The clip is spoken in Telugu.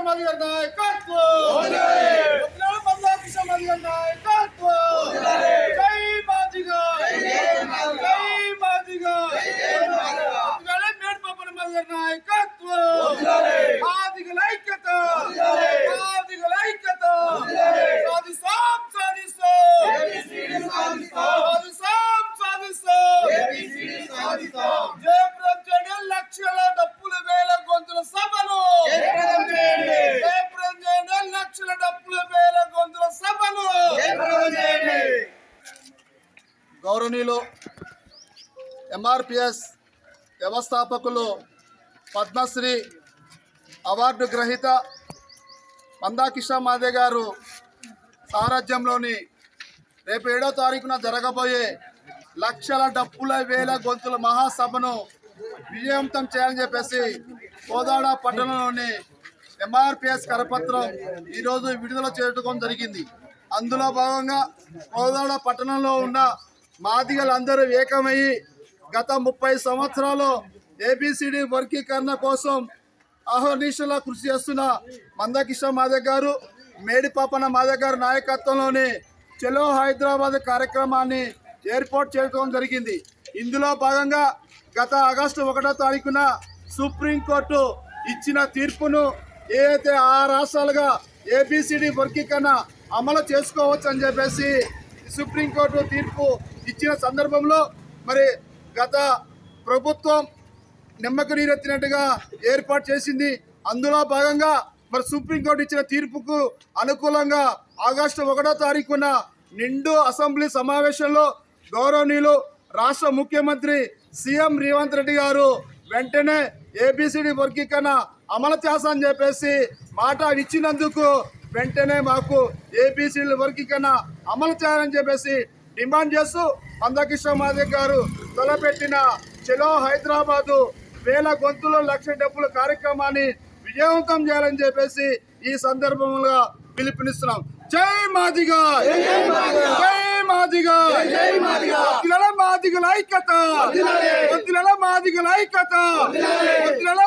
కిషన్ మధు గారి నాయకత్వం వదిలాలి మందా కిషన్ మధు గారి నాయకత్వం జై మాదిగా జై మాదిగా వదిలాలి మేడ్ పాపన గౌరవనీయులు ఎంఆర్పిఎస్ వ్యవస్థాపకులు పద్మశ్రీ అవార్డు గ్రహీత మందాకిషా మాదే గారు సారథ్యంలోని రేపు ఏడో తారీఖున జరగబోయే లక్షల డప్పుల వేల గొంతుల మహాసభను విజయవంతం చేయాలని చెప్పేసి కోదాడ పట్టణంలోని ఎంఆర్పిఎస్ కరపత్రం ఈరోజు విడుదల చేయడం జరిగింది. అందులో భాగంగా కోదాడ పట్టణంలో ఉన్న మాదిగలందరూ ఏకమయ్యి గత ముప్పై సంవత్సరాలు ఏబిసిడి వర్గీకరణ కోసం అహర్నిశలా కృషి చేస్తున్న మందకిష్ణ మాదే గారు మేడిపాపన మాదే గారి నాయకత్వంలోని చెలో హైదరాబాద్ కార్యక్రమాన్ని ఏర్పాటు చేయడం జరిగింది. ఇందులో భాగంగా గత ఆగస్టు ఒకటో తారీఖున సుప్రీంకోర్టు ఇచ్చిన తీర్పును ఏదైతే ఆ రాష్ట్రాలుగా ఏబిసిడి వర్గీకరణ అమలు చేసుకోవచ్చు అని చెప్పేసి సుప్రీంకోర్టు తీర్పు ఇచ్చిన సందర్భంలో మరి గత ప్రభుత్వం నిమ్మకు నీరెత్తినట్టుగా ఏర్పాటు చేసింది. అందులో భాగంగా మరి సుప్రీంకోర్టు ఇచ్చిన తీర్పుకు అనుకూలంగా ఆగస్టు ఒకటో తారీఖున నిండు అసెంబ్లీ సమావేశంలో గౌరవనీయులు రాష్ట్ర ముఖ్యమంత్రి సీఎం రేవంత్ రెడ్డి గారు వెంటనే ఏబిసిడి వర్గీకరణ అమలు చేస్తామని చెప్పేసి మాట ఇచ్చినందుకు వెంటనే మాకు ఏబిసిడి వర్గీకరణ అమలు చేయాలని చెప్పేసి డిమాండ్ చేస్తూ మందకృష్ణ మాదిక్ గారు తలపెట్టిన చెలో హైదరాబాదు వేల గొంతుల లక్ష డబ్బుల కార్యక్రమాన్ని విజయవంతం చేయాలని చెప్పేసి ఈ సందర్భంగా పిలుపునిస్తున్నాం. జై మాదిగా! జై మాదిగా! వదిలల మాదిగల ఐక్యత! వదిలల మాదిగల ఐక్యత! వదిలల